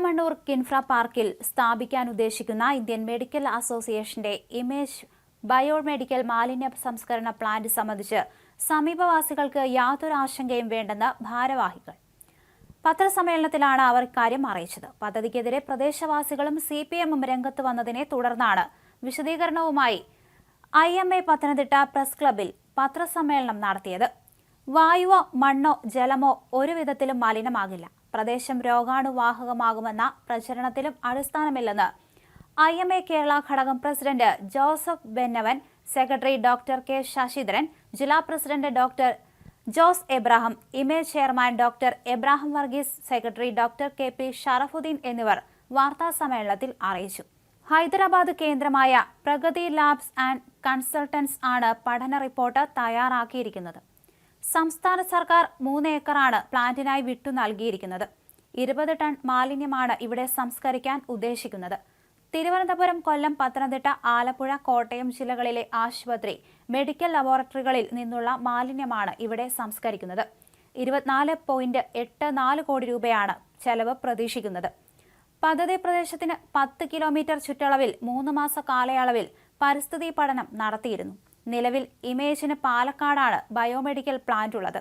ഇളമണ്ണൂർ കിൻഫ്ര പാർക്കിൽ സ്ഥാപിക്കാൻ ഉദ്ദേശിക്കുന്ന ഇന്ത്യൻ മെഡിക്കൽ അസോസിയേഷന്റെ ഇമേജ് ബയോമെഡിക്കൽ മാലിന്യ സംസ്കരണ പ്ലാന്റ് സംബന്ധിച്ച് സമീപവാസികൾക്ക് യാതൊരു ആശങ്കയും വേണ്ടെന്ന് ഭാരവാഹികൾ. പത്രസമ്മേളനത്തിലാണ് അവർ ഇക്കാര്യം അറിയിച്ചത്. പദ്ധതിക്കെതിരെ പ്രദേശവാസികളും സി പി എമ്മും രംഗത്ത് വന്നതിനെ തുടർന്നാണ് വിശദീകരണവുമായി I M A Pathanamthitta press ക്ലബിൽ പത്രസമ്മേളനം നടത്തിയത്. വായുവോ മണ്ണോ ജലമോ ഒരു വിധത്തിലും മലിനമാകില്ല. പ്രദേശം രോഗാണുവാഹകമാകുമെന്ന പ്രചരണത്തിലും അടിസ്ഥാനമില്ലെന്ന് ഐ എം എ കേരള ഘടകം president Joseph Bennavan secretary doctor K Sasidharan ജില്ലാ president doctor Jose Abraham IMAGE chairman doctor Abraham Varghese secretary doctor K P Sharafuddin എന്നിവർ വാർത്താ സമ്മേളനത്തിൽ അറിയിച്ചു. ഹൈദരാബാദ് കേന്ദ്രമായ പ്രഗതി ലാബ്സ് ആൻഡ് കൺസൾട്ടൻസ് ആണ് പഠന റിപ്പോർട്ട് തയ്യാറാക്കിയിരിക്കുന്നത്. സംസ്ഥാന സർക്കാർ മൂന്ന് ഏക്കറാണ് പ്ലാന്റിനായി വിട്ടു നൽകിയിരിക്കുന്നത്. ഇരുപത് ടൺ മാലിന്യമാണ് ഇവിടെ സംസ്കരിക്കാൻ ഉദ്ദേശിക്കുന്നത്. തിരുവനന്തപുരം കൊല്ലം പത്തനംതിട്ട ആലപ്പുഴ കോട്ടയം ജില്ലകളിലെ ആശുപത്രി മെഡിക്കൽ ലബോറട്ടറികളിൽ നിന്നുള്ള മാലിന്യമാണ് ഇവിടെ സംസ്കരിക്കുന്നത്. ഇരുപത്തിനാല് പോയിന്റ് എട്ട് നാല് കോടി രൂപയാണ് ചെലവ് പ്രതീക്ഷിക്കുന്നത്. പദ്ധതി പ്രദേശത്തിന് പത്ത് കിലോമീറ്റർ ചുറ്റളവിൽ മൂന്ന് മാസ കാലയളവിൽ പരിസ്ഥിതി പഠനം നടത്തിയിരുന്നു. നിലവിൽ ഇമേജിന് പാലക്കാടാണ് ബയോമെഡിക്കൽ പ്ലാന്റ് ഉള്ളത്.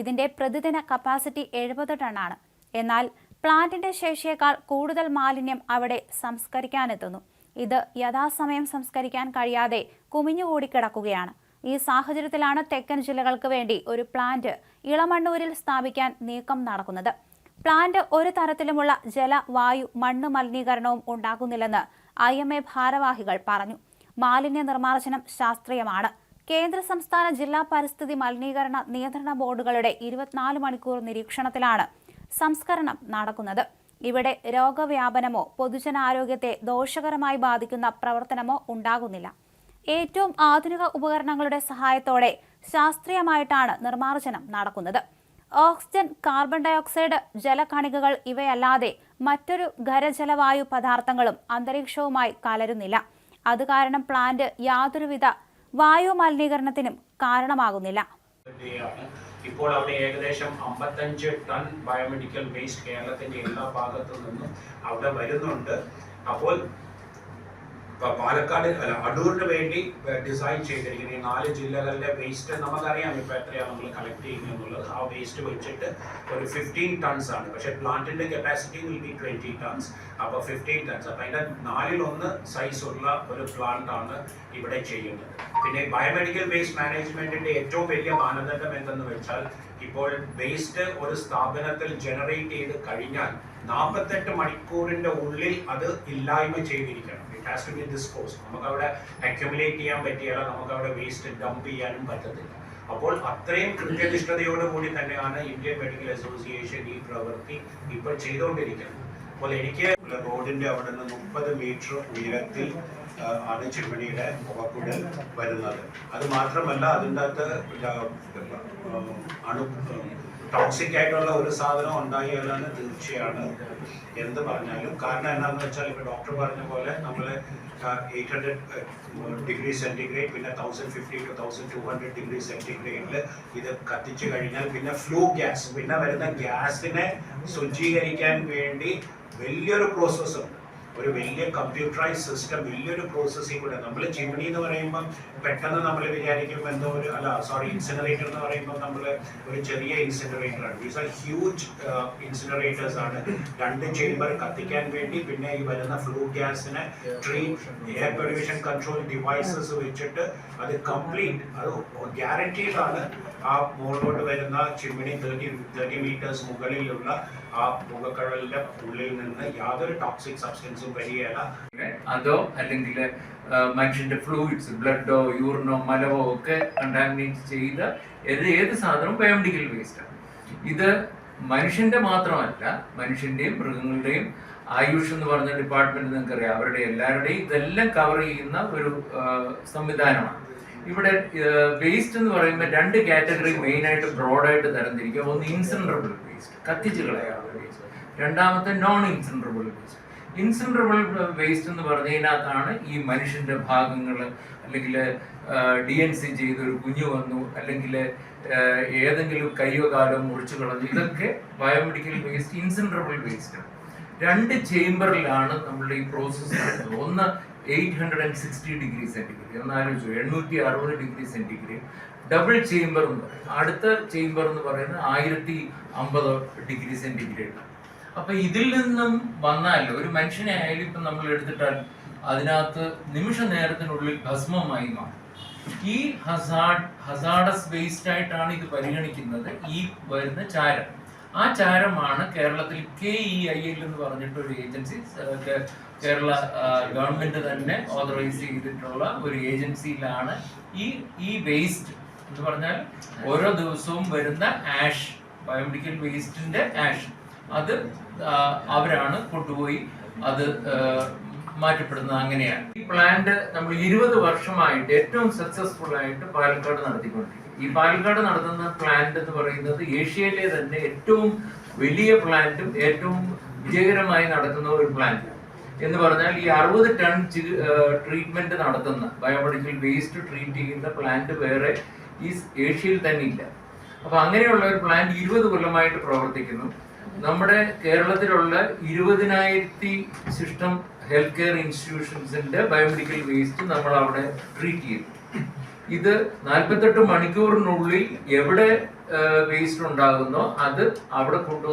ഇതിന്റെ പ്രതിദിന കപ്പാസിറ്റി എഴുപത് ടണ്ണാണ്. എന്നാൽ പ്ലാന്റിന്റെ ശേഷിയേക്കാൾ കൂടുതൽ മാലിന്യം അവിടെ സംസ്കരിക്കാനെത്തുന്നു. ഇത് യഥാസമയം സംസ്കരിക്കാൻ കഴിയാതെ കുമിഞ്ഞുകൂടി കിടക്കുകയാണ് ഈ സാഹചര്യത്തിലാണ് തെക്കൻ ജില്ലകൾക്ക് വേണ്ടി ഒരു പ്ലാന്റ് ഇളമണ്ണൂരിൽ സ്ഥാപിക്കാൻ നീക്കം നടക്കുന്നത്. പ്ലാന്റ് ഒരു തരത്തിലുമുള്ള ജല വായു മണ്ണ് മലിനീകരണവും ഉണ്ടാകുന്നില്ലെന്ന് ഐ ഭാരവാഹികൾ പറഞ്ഞു. മാലിന്യ നിർമ്മാർജനം ശാസ്ത്രീയമാണ്. കേന്ദ്ര സംസ്ഥാന ജില്ലാ പരിസ്ഥിതി മലിനീകരണ നിയന്ത്രണ ബോർഡുകളുടെ ഇരുപത്തിനാല് മണിക്കൂർ നിരീക്ഷണത്തിലാണ് സംസ്കരണം നടക്കുന്നത്. ഇവിടെ രോഗവ്യാപനമോ പൊതുജനാരോഗ്യത്തെ ദോഷകരമായി ബാധിക്കുന്ന പ്രവർത്തനമോ ഉണ്ടാകുന്നില്ല. ഏറ്റവും ആധുനിക ഉപകരണങ്ങളുടെ സഹായത്തോടെ ശാസ്ത്രീയമായിട്ടാണ് നിർമ്മാർജനം നടക്കുന്നത്. ഓക്സിജൻ കാർബൺ ഡയോക്സൈഡ് ജലകണികകൾ ഇവയല്ലാതെ മറ്റൊരു ഖരജലവായു പദാർത്ഥങ്ങളും അന്തരീക്ഷവുമായി കലരുന്നില്ല. അത് കാരണം പ്ലാന്റ് യാതൊരുവിധ വായു മലിനീകരണത്തിനും കാരണമാകുന്നില്ല. ഇപ്പോൾ അവിടെ ഏകദേശം അമ്പത്തഞ്ച് ടൺ ബയോമെഡിക്കൽ വേസ്റ്റ് കേരളത്തിന്റെ എല്ലാ ഭാഗത്തു നിന്നും അവിടെ വരുന്നുണ്ട്. അപ്പോൾ പാലക്കാട് അല്ല അടൂരിന് വേണ്ടി ഡിസൈൻ ചെയ്തിരിക്കുന്ന ഈ നാല് ജില്ലകളിലെ വേസ്റ്റ് നമുക്കറിയാം ഇപ്പോൾ എത്രയാണ് നമ്മൾ കളക്ട് ചെയ്യുന്നത് എന്നുള്ളത്. ആ വേസ്റ്റ് വെച്ചിട്ട് ഒരു ഫിഫ്റ്റീൻ ടൺസ് ആണ്. പക്ഷേ പ്ലാന്റിന്റെ capacity will be twenty tons അപ്പോൾ ഫിഫ്റ്റീൻ ടൺസ് അപ്പോൾ അതിന്റെ നാലിലൊന്ന് സൈസ് ഉള്ള ഒരു പ്ലാന്റ് ആണ് ഇവിടെ ചെയ്യുന്നത്. പിന്നെ ബയോമെഡിക്കൽ വേസ്റ്റ് മാനേജ്മെന്റിന്റെ ഏറ്റവും വലിയ മാനദണ്ഡം എന്തെന്ന് വെച്ചാൽ ഇപ്പോൾ വേസ്റ്റ് ഒരു സ്ഥാപനത്തിൽ ജനറേറ്റ് ചെയ്ത് കഴിഞ്ഞാൽ നാൽപ്പത്തെട്ട് മണിക്കൂറിന്റെ ഉള്ളിൽ അത് ഇല്ലായ്മ ചെയ്തിരിക്കണം. It has to be dispose നമുക്ക് അവിടെ അക്യുമുലേറ്റ് ചെയ്യാൻ പറ്റിയാൽ നമുക്ക് അവിടെ വേസ്റ്റ് ഡംപ് ചെയ്യാനും പറ്റത്തില്ല. അപ്പോൾ അത്രയും കൃത്യനിഷ്ഠതയോടുകൂടി തന്നെയാണ് ഇന്ത്യൻ മെഡിക്കൽ അസോസിയേഷൻ ഈ പ്രവൃത്തി ഇപ്പോൾ ചെയ്തുകൊണ്ടിരിക്കുന്നത്. അപ്പോൾ എനിക്ക് റോഡിന്റെ അവിടെ നിന്ന് മുപ്പത് മീറ്റർ ഉയരത്തിൽ ആണ് ചിമ്മിണിയുടെ പുകക്കുഴൽ വരുന്നത്. അത് മാത്രമല്ല അതിന്റെ അകത്ത് അണു ടോക്സിക് ആയിട്ടുള്ള ഒരു സാധനം ഉണ്ടായാലാണ് തീർച്ചയാണ്. എന്ത് പറഞ്ഞാലും കാരണം എന്താണെന്ന് വെച്ചാൽ ഇപ്പോൾ ഡോക്ടർ പറഞ്ഞ പോലെ നമ്മൾ എയ്റ്റ് ഹൺഡ്രഡ് ഡിഗ്രി സെന്റിഗ്രേഡ് പിന്നെ thousand fifty to thousand two hundred degree സെന്റിഗ്രേഡിൽ ഇത് കത്തിച്ചു കഴിഞ്ഞാൽ പിന്നെ ഫ്ലൂ ഗ്യാസ് പിന്നെ വരുന്ന ഗ്യാസിനെ ശുചീകരിക്കാൻ വേണ്ടി വലിയൊരു പ്രോസസ്സ് ഉണ്ട്. ഒരു വലിയ കമ്പ്യൂട്ടറൈസ് സിസ്റ്റം വലിയൊരു പ്രോസസ്സിംഗ് കൂടെ. നമ്മൾ ചിമ്മിണി എന്ന് പറയുമ്പം പെട്ടെന്ന് നമ്മൾ വിചാരിക്കും എന്തോ ഒരു അല്ല സോറി ഇൻസിനറേറ്റർ എന്ന് പറയുമ്പോൾ നമ്മൾ ഒരു ചെറിയ ഇൻസിനറേറ്റർ ആണ്. ദീസ് ആർ ഹ്യൂജ് ഇൻസിനറേറ്റേഴ്സ് ആണ്. രണ്ട് ചേംബർ കത്തിക്കാൻ വേണ്ടി പിന്നെ ഈ വരുന്ന flue ഗ്യാസിനെ treat air pollution control devices വെച്ചിട്ട് അത് കംപ്ലീറ്റ് അത് ഗ്യാരണ്ടീഡ് ആണ് ആ മുകളിലോട്ട് വരുന്ന ചിമ്മിണി തേർട്ടി തേർട്ടി മീറ്റേഴ്സ് മുകളിലുള്ള ആ പുകക്കടലിന്റെ ഉള്ളിൽ നിന്ന് യാതൊരു ടോക്സിക് സബ്സ്റ്റൻസും വരികയല്ല. അതോ അല്ലെങ്കിൽ മനുഷ്യന്റെ ഫ്ലൂയിഡ്സ് ബ്ലഡോ യൂറിനോ മലവോ ഒക്കെ കണ്ടാമിനേറ്റ് ചെയ്ത ഏത് സാധനവും ബയോമെഡിക്കൽ വേസ്റ്റ് ആണ്. ഇത് മനുഷ്യന്റെ മാത്രമല്ല മനുഷ്യന്റെയും മൃഗങ്ങളുടെയും ആയുഷ് എന്ന് പറഞ്ഞ ഡിപ്പാർട്ട്മെന്റ് നിങ്ങൾക്കറിയാം. അവരുടെ എല്ലാവരുടെയും ഇതെല്ലാം കവർ ചെയ്യുന്ന ഒരു സംവിധാനമാണ്. ഇവിടെ വേസ്റ്റ് എന്ന് പറയുമ്പോൾ രണ്ട് കാറ്റഗറി മെയിൻ ആയിട്ട് ബ്രോഡായിട്ട് തരംതിരിക്കുക. ഒന്ന് ഇൻസിനറബിൾ വേസ്റ്റ് കത്തിച്ച് കളയാനുള്ള വേസ്റ്റ് രണ്ടാമത്തെ non incinerable waste incinerable waste എന്ന് പറഞ്ഞതിനകത്താണ് ഈ മനുഷ്യന്റെ ഭാഗങ്ങൾ അല്ലെങ്കിൽ ഡി എൻ സി ചെയ്തൊരു കുഞ്ഞു വന്നു അല്ലെങ്കിൽ ഏതെങ്കിലും കയ്യോ കാലോ മുറിച്ചു കളഞ്ഞു. ഇതൊക്കെ ബയോമെഡിക്കൽ വേസ്റ്റ് ഇൻസെൻട്രബിൾ വേസ്റ്റ് രണ്ട് ചേംബറിലാണ് നമ്മളുടെ ഈ പ്രോസസ്സ് നടക്കുന്നത് ഒന്ന് eight hundred and sixty degree centigrade ഒന്ന് എണ്ണൂറ്റി അറുപത് ഡിഗ്രി സെന്റിഗ്രേഡ് ഡബിൾ ചേംബർ എന്ന് അടുത്ത ചേംബർ എന്ന് പറയുന്നത് ആയിരത്തി അമ്പത് ഡിഗ്രി സെന്റിഗ്രേഡ് അപ്പൊ ഇതിൽ നിന്നും വന്നാൽ ഒരു മനുഷ്യനെ ആയാലും ഇപ്പം നമ്മൾ എടുത്തിട്ടാൽ അതിനകത്ത് നിമിഷ നേരത്തിനുള്ളിൽ ഭസ്മമായി മാറും. ഈ ഹസാഡ് ഹസാഡസ് വേസ്റ്റ് ആയിട്ടാണ് ഇത് പരിഗണിക്കുന്നത് ഈ വരുന്ന ചാരം. ആ ചാരമാണ് കേരളത്തിൽ കെ ഇ ഐ എൽ എന്ന് പറഞ്ഞിട്ട് ഒരു ഏജൻസി കേരള ഗവൺമെന്റ് തന്നെ ഓതറൈസ് ചെയ്തിട്ടുള്ള ഒരു ഏജൻസിയിലാണ് ഈ ഈ വേസ്റ്റ് എന്ന് പറഞ്ഞാൽ ഓരോ ദിവസവും വരുന്ന ആഷ് ബയോമെഡിക്കൽ വേസ്റ്റിന്റെ ആഷ് അത് അവരാണ് കൊണ്ടുപോയി അത് മാറ്റപ്പെടുന്നത് അങ്ങനെയാണ്. ഈ പ്ലാന്റ് നമ്മൾ ഇരുപത് വർഷമായിട്ട് ഏറ്റവും സക്സസ്ഫുൾ ആയിട്ട് പാലക്കാട് നടത്തിക്കൊണ്ടിരിക്കും ഈ പാലക്കാട് നടത്തുന്ന പ്ലാന്റ് എന്ന് പറയുന്നത് ഏഷ്യയിലെ തന്നെ ഏറ്റവും വലിയ പ്ലാന്റും ഏറ്റവും വിജയകരമായി നടത്തുന്ന ഒരു പ്ലാന്റ് എന്ന് പറഞ്ഞാൽ ഈ അറുപത് ടൺ ട്രീറ്റ്മെന്റ് നടത്തുന്ന ബയോമെഡിക്കൽ വേസ്റ്റ് ട്രീറ്റ് ചെയ്യുന്ന പ്ലാന്റ് വേറെ ഈ ഏഷ്യയിൽ തന്നെ ഇല്ല. അപ്പൊ അങ്ങനെയുള്ള ഒരു പ്ലാന്റ് ഇരുപത് കൊല്ലമായിട്ട് പ്രവർത്തിക്കുന്നു. നമ്മുടെ കേരളത്തിലുള്ള ഇരുപതിനായിരത്തി ശിഷ്ടം ഹെൽത്ത് കെയർ ഇൻസ്റ്റിറ്റ്യൂഷൻസിന്റെ ബയോമെഡിക്കൽ വേസ്റ്റ് നമ്മൾ അവിടെ ട്രീറ്റ് ചെയ്തു ഇത് നാൽപ്പത്തെട്ട് മണിക്കൂറിനുള്ളിൽ എവിടെ വേസ്റ്റ് ഉണ്ടാകുന്നോ അത് അവിടെ കൊണ്ടുവന്ന്